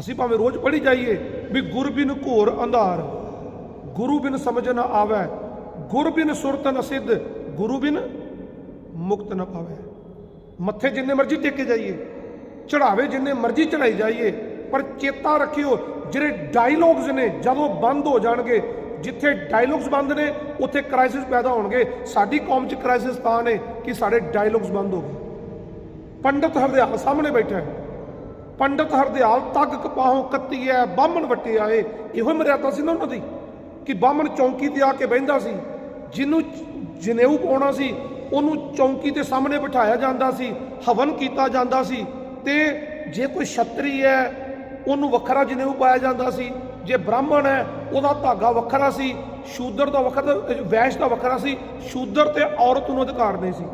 ਅਸੀਂ ਭਾਵੇਂ ਰੋਜ਼ ਪੜ੍ਹੀ ਜਾਈਏ, ਵੀ ਗੁਰ ਬਿਨ ਘੋਰ ਅੰਧਾਰ। ਗੁਰੂ ਬਿਨ ਸਮਝ ਨਾ ਆਵੈ, ਗੁਰ ਬਿਨ ਸੁਰਤ ਨ ਸਿੱਧ, ਗੁਰੂ ਬਿਨ ਮੁਕਤ ਨ ਪਾਵੈ। ਮੱਥੇ ਜਿੰਨੇ ਮਰਜ਼ੀ ਟੇਕੇ ਜਾਈਏ ਚੜਾਵੇ ਜਿੰਨੇ ਮਰਜ਼ੀ ਚੜਾਈ ਜਾਈਏ, ਪਰ ਚੇਤਾ ਰੱਖਿਓ, ਜਿਹੜੇ ਡਾਇਲੌਗਸ ਨੇ, ਜਦੋਂ ਬੰਦ ਹੋ ਜਾਣਗੇ, ਜਿੱਥੇ ਡਾਇਲੌਗਸ ਬੰਦ ਨੇ, ਉੱਥੇ ਕ੍ਰਾਈਸਿਸ ਪੈਦਾ ਹੋਣਗੇ। ਸਾਡੀ ਕੌਮ 'ਚ ਕ੍ਰਾਈਸਿਸ ਤਾਂ ਨੇ ਕਿ ਸਾਡੇ ਡਾਇਲੌਗਸ ਬੰਦ ਹੋ ਗਏ। ਪੰਡਤ ਹਰਦਿਆਲ ਸਾਹਮਣੇ ਬੈਠਾ ਹੈ। ਪੰਡਤ ਹਰਦਿਆਲ ਤੱਕ ਕਪਾਹੋਂ ਕੱਤੀ ਐ ਬਾਹਮਣ ਵੱਟੇ ਆਏ ਇਹੋ ਹੀ ਮਰਿਆਦਾ ਸੀ ਨਾ ਉਹਨਾਂ ਦੀ ਕਿ ਬਾਹਮਣ ਚੌਂਕੀ ਤੇ ਆ ਕੇ ਬਹਿੰਦਾ ਸੀ, ਜਿਹਨੂੰ ਜਨੇਊ ਪਾਉਣਾ ਸੀ, ਉਹਨੂੰ ਚੌਂਕੀ ਦੇ ਸਾਹਮਣੇ ਬਿਠਾਇਆ ਜਾਂਦਾ ਸੀ, ਹਵਨ ਕੀਤਾ ਜਾਂਦਾ ਸੀ ਤੇ ਜੇ ਕੋਈ ਛਤਰੀ ਹੈ ਉਹਨੂੰ ਵੱਖਰਾ ਜਨੇਊ ਪਾਇਆ ਜਾਂਦਾ ਸੀ। ਜੇ ਬ੍ਰਾਹਮਣ ਹੈ ਉਹਦਾ ਧਾਗਾ ਵੱਖਰਾ ਸੀ, ਸ਼ੂਦਰ ਦਾ ਵੱਖਰਾ, ਵੈਸ਼ ਦਾ ਵੱਖਰਾ ਸੀ, ਸ਼ੂਦਰ ਤੇ ਔਰਤ ਨੂੰ ਅਧਿਕਾਰ ਨਹੀਂ ਸੀ।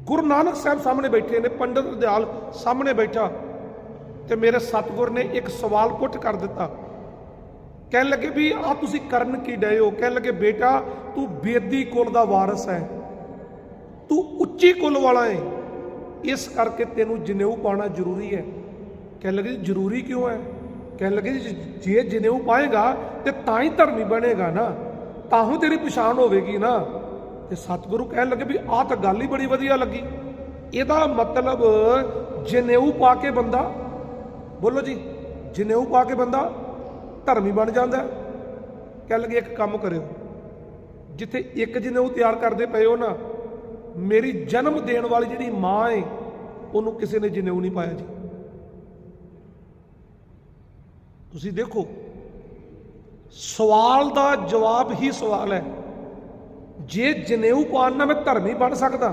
ਗੁਰੂ ਨਾਨਕ ਸਾਹਿਬ ਸਾਹਮਣੇ ਬੈਠੇ ਨੇ, ਪੰਡਤ ਦਿਆਲ ਸਾਹਮਣੇ ਬੈਠਾ ਤੇ ਮੇਰੇ ਸਤਿਗੁਰ ਨੇ ਇੱਕ ਸਵਾਲ ਪੁੱਟ ਕਰ ਦਿੱਤਾ। ਕਹਿਣ ਲੱਗੇ ਵੀ ਆ ਤੁਸੀਂ ਕਰਨ ਕੀ ਡਏ ਹੋ? ਕਹਿਣ ਲੱਗੇ, ਬੇਟਾ, ਤੂੰ ਬੇਦੀ ਕੁਲ ਦਾ ਵਾਰਸ ਹੈ। ਤੂੰ ਉੱਚੀ ਕੁਲ ਵਾਲਾ ਹੈ ਇਸ ਕਰਕੇ ਤੈਨੂੰ ਜਨੇਊ ਪਾਉਣਾ ਜ਼ਰੂਰੀ ਹੈ। ਕਹਿਣ ਲੱਗੇ ਜੀ ਜ਼ਰੂਰੀ ਕਿਉਂ ਹੈ? ਕਹਿਣ ਲੱਗੇ, ਜੀ ਜੇ ਜਨੇਊ ਪਾਏਗਾ ਤੇ ਤਾਂ ਹੀ ਧਰਮੀ ਬਣੇਗਾ ਨਾ। ਤਾਂ ਹੀ ਤੇਰੀ ਪਛਾਣ ਹੋਵੇਗੀ ਨਾ। ਤੇ ਸਤਿਗੁਰੂ ਕਹਿਣ ਲੱਗੇ ਵੀ ਆਹ ਤਾਂ ਗੱਲ ਹੀ ਬੜੀ ਵਧੀਆ ਲੱਗੀ। ਇਹਦਾ ਮਤਲਬ ਜਨੇਊ ਪਾ ਕੇ ਬੰਦਾ, ਬੋਲੋ ਜੀ, ਜਨੇਊ ਪਾ ਕੇ ਬੰਦਾ ਧਰਮੀ ਬਣ ਜਾਂਦਾ ਹੈ। ਕਹਿਣ ਲੱਗੇ ਇੱਕ ਕੰਮ ਕਰਿਓ, ਜਿੱਥੇ ਇੱਕ ਜਨੇਊ ਤਿਆਰ ਕਰਦੇ ਪਏ ਹੋ ਨਾ, ਮੇਰੀ ਜਨਮ ਦੇਣ ਵਾਲੀ ਜਿਹੜੀ ਮਾਂ ਏ, ਉਹਨੂੰ ਕਿਸੇ ਨੇ ਜਨੇਊ ਨਹੀਂ ਪਾਇਆ ਜੀ। ਤੁਸੀਂ ਦੇਖੋ, ਸਵਾਲ ਦਾ ਜਵਾਬ ਹੀ ਸਵਾਲ ਹੈ। ਜੇ ਜਨੇਊ ਪਾਉਣ ਨਾਲ ਮੈਂ ਧਰਮੀ ਬਣ ਸਕਦਾ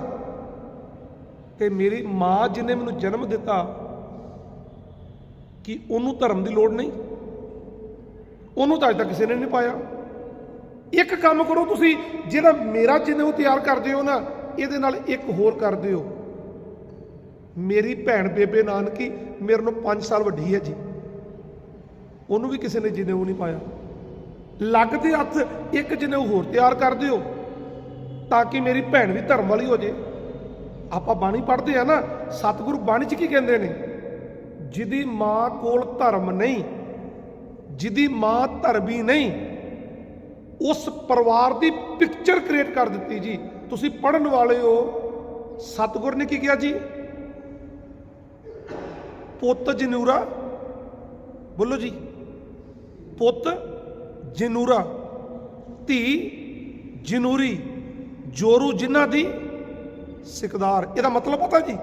ਤੇ ਮੇਰੀ ਮਾਂ ਜਿਹਨੇ ਮੈਨੂੰ ਜਨਮ ਦਿੱਤਾ ਕਿ ਉਹਨੂੰ ਧਰਮ ਦੀ ਲੋੜ ਨਹੀਂ, ਉਹਨੂੰ ਤਾਂ ਅਜੇ ਤੱਕ ਕਿਸੇ ਨੇ ਨਹੀਂ ਪਾਇਆ। ਇੱਕ ਕੰਮ ਕਰੋ ਤੁਸੀਂ, ਜਿਹੜਾ ਮੇਰਾ ਜਨੇਊ ਤਿਆਰ ਕਰਦੇ ਹੋ ਨਾ, ਇਹਦੇ ਨਾਲ ਇੱਕ ਹੋਰ ਕਰ ਦਿਓ। ਮੇਰੀ ਭੈਣ ਬੇਬੇ ਨਾਨਕੀ ਮੇਰੇ ਨੂੰ 5 ਸਾਲ ਵੱਡੀ ਹੈ ਜੀ। ਉਹਨੂੰ ਵੀ ਕਿਸੇ ਨੇ ਜਨੇਊ ਨਹੀਂ ਪਾਇਆ। ਲੱਗਦੇ ਹੱਥ ਇੱਕ ਜਨੇਊ ਹੋਰ ਤਿਆਰ ਕਰ ਦਿਓ। ਤਾਂ ਕਿ ਮੇਰੀ ਭੈਣ ਵੀ ਧਰਮ ਵਾਲੀ ਹੋ ਜੇ। ਆਪਾਂ ਬਾਣੀ ਪੜ੍ਹਦੇ ਆ ਨਾ, ਸਤਿਗੁਰੂ ਬਾਣੀ 'ਚ ਕੀ ਕਹਿੰਦੇ ਨੇ? ਜਿਹਦੀ ਮਾਂ ਕੋਲ ਧਰਮ ਨਹੀਂ ਜਿਹਦੀ ਮਾਂ ਧਰਮੀ ਨਹੀਂ, ਉਸ ਪਰਿਵਾਰ ਦੀ ਪਿਕਚਰ ਕ੍ਰੀਏਟ ਕਰ ਦਿੱਤੀ ਜੀ। ਤੁਸੀਂ ਪੜਨ ਵਾਲੇ ਹੋ, ਸਤਿਗੁਰ ਨੇ ਕੀ ਕਿਹਾ ਜੀ? ਪੁੱਤ ਜਨੂਰਾ, ਬੋਲੋ ਜੀ। ਪੁੱਤ ਜਨੂਰਾ, ਧੀ ਜਨੂਰੀ। ਜੋਰੂ ਜਿਨ੍ਹਾਂ ਦੀ ਸਿਕਦਾਰ। ਇਹਦਾ ਮਤਲਬ ਪਤਾ ਜੀ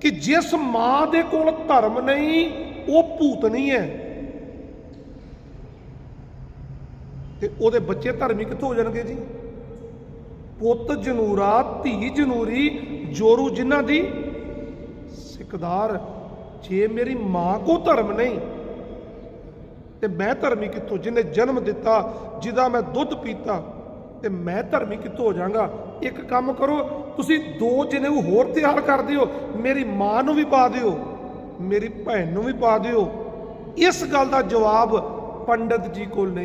ਕਿ ਜਿਸ ਮਾਂ ਦੇ ਕੋਲ ਧਰਮ ਨਹੀਂ, ਉਹ ਭੂਤ ਨਹੀਂ ਹੈ। ਤੇ ਉਹਦੇ ਬੱਚੇ ਧਰਮੀ ਕਿੱਥੋਂ ਹੋ ਜਾਣਗੇ ਜੀ? ਪੁੱਤ ਜਨੂਰਾ, ਧੀ ਜਨੂਰੀ, ਜੋਰੂ ਜਿਨ੍ਹਾਂ ਦੀ ਸਿਕਦਾਰ। ਜੇ ਮੇਰੀ ਮਾਂ ਕੋ ਧਰਮ ਨਹੀਂ, ਤੇ ਮੈਂ ਧਰਮੀ ਕਿੱਥੋਂ? ਜਿਹਨੇ ਜਨਮ ਦਿੱਤਾ, ਜਿਹਦਾ ਮੈਂ ਦੁੱਧ ਪੀਤਾ ਤੇ ਮੈਂ ਧਰਮੀ ਕਿੱਥੋਂ ਹੋ ਜਾਵਾਂਗਾ? ਇੱਕ ਕੰਮ ਕਰੋ, ਤੁਸੀਂ ਦੋ ਜਨੇ ਹੋਰ ਤਿਆਰ ਕਰ ਦਿਓ, ਮੇਰੀ ਮਾਂ ਨੂੰ ਵੀ ਪਾ ਦਿਓ, ਮੇਰੀ ਭੈਣ ਨੂੰ ਵੀ ਪਾ ਦਿਓ। ਇਸ ਗੱਲ ਦਾ ਜਵਾਬ ਪੰਡਤ ਜੀ ਕੋਲ ਨਹੀਂ।